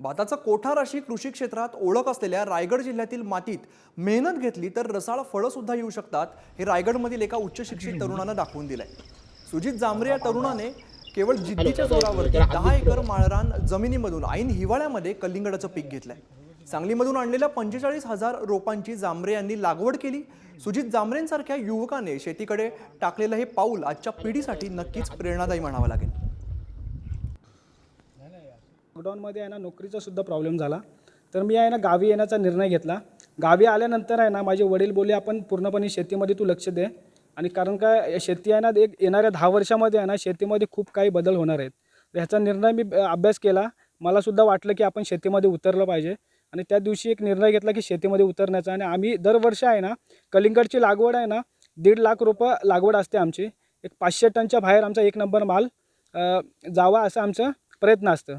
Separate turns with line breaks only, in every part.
भाताचं कोठार अशी कृषी क्षेत्रात ओळख असलेल्या रायगड जिल्ह्यातील मातीत मेहनत घेतली तर रसाळ फळं सुद्धा येऊ शकतात हे रायगडमधील एका उच्च शिक्षित तरुणानं दाखवून दिलंय. सुजित जांभरे या तरुणाने केवळ जिद्दीच्या जोरावरती दहा एकर माळरान जमिनीमधून ऐन हिवाळ्यामध्ये कलिंगडाचं पीक घेतलंय. सांगलीमधून आणलेल्या पंचेचाळीस हजार रोपांची जांभरे यांनी लागवड केली. सुजित जांभरेंसारख्या युवकाने शेतीकडे टाकलेलं हे पाऊल आजच्या पिढीसाठी नक्कीच प्रेरणादायी म्हणावं लागेल.
लॉकडाऊनमध्ये आहे ना नोकरीचा सुद्धा प्रॉब्लेम झाला. तर मी आहे ना गावी येण्याचा निर्णय घेतला. गावी आल्यानंतर आहे ना माझे वडील बोले आपण पूर्णपणे शेतीमध्ये तू लक्ष दे. आणि कारण काय शेती आहे ना एक येणाऱ्या दहा वर्षामध्ये आहे ना शेतीमध्ये खूप काही बदल होणार आहेत. ह्याचा निर्णय मी अभ्यास केला. मलासुद्धा वाटलं की आपण शेतीमध्ये उतरलं पाहिजे. आणि त्या दिवशी एक निर्णय घेतला की शेतीमध्ये उतरण्याचा. आणि आम्ही दरवर्षी आहे ना कलिंगडची लागवड आहे ना दीड लाख रुपये लागवड असते आमची. एक पाचशे टनच्या बाहेर आमचा एक नंबर माल जावा असं आमचं प्रयत्न असतं.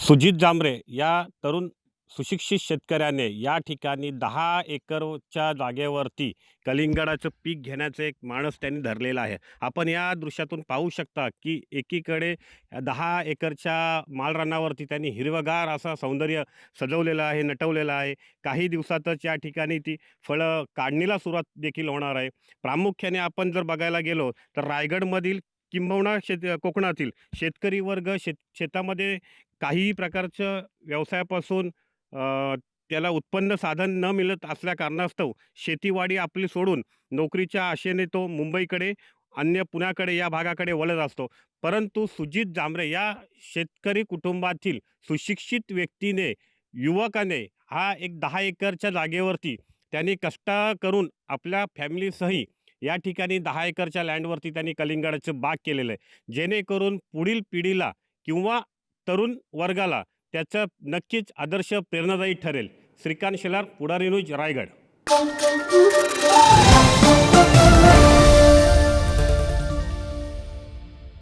सुजित जांभरे या तरुण सुशिक्षित शेतकऱ्याने या ठिकाणी दहा एकरच्या जागेवरती कलिंगडाचं पीक घेण्याचं एक माणस त्यांनी धरलेला आहे. आपण या दृश्यातून पाहू शकता की एकीकडे दहा एकरच्या मालरानावरती त्यांनी हिरवगार असं सौंदर्य सजवलेलं आहे नटवलेलं आहे. काही दिवसातच या ठिकाणी ती फळं काढणीला सुरुवात देखील होणार आहे. प्रामुख्याने आपण जर बघायला गेलो तर रायगडमधील किंबहुना शेत कोकणातील शेतकरी वर्ग शेत शेतामध्ये काहीही प्रकारचं व्यवसायापासून त्याला उत्पन्न साधन न मिळत असल्या कारणास्तव शेतीवाडी आपली सोडून नोकरीच्या आशेने तो मुंबईकडे अन्य पुण्याकडे या भागाकडे वळत असतो. परंतु सुजित जांभरे या शेतकरी कुटुंबातील सुशिक्षित व्यक्तीने युवकाने हा एक दहा एकरच्या जागेवरती त्यांनी कष्ट करून आपल्या फॅमिलीसही या ठिकाणी दहा एकरच्या लँडवरती त्यांनी कलिंगडाचं बाग केलेलं आहे. जेणेकरून पुढील पिढीला किंवा तरुण वर्गाला त्याचं नक्कीच आदर्श प्रेरणादायी ठरेल. श्रीकांत शेलार पुढारी न्यूज रायगड.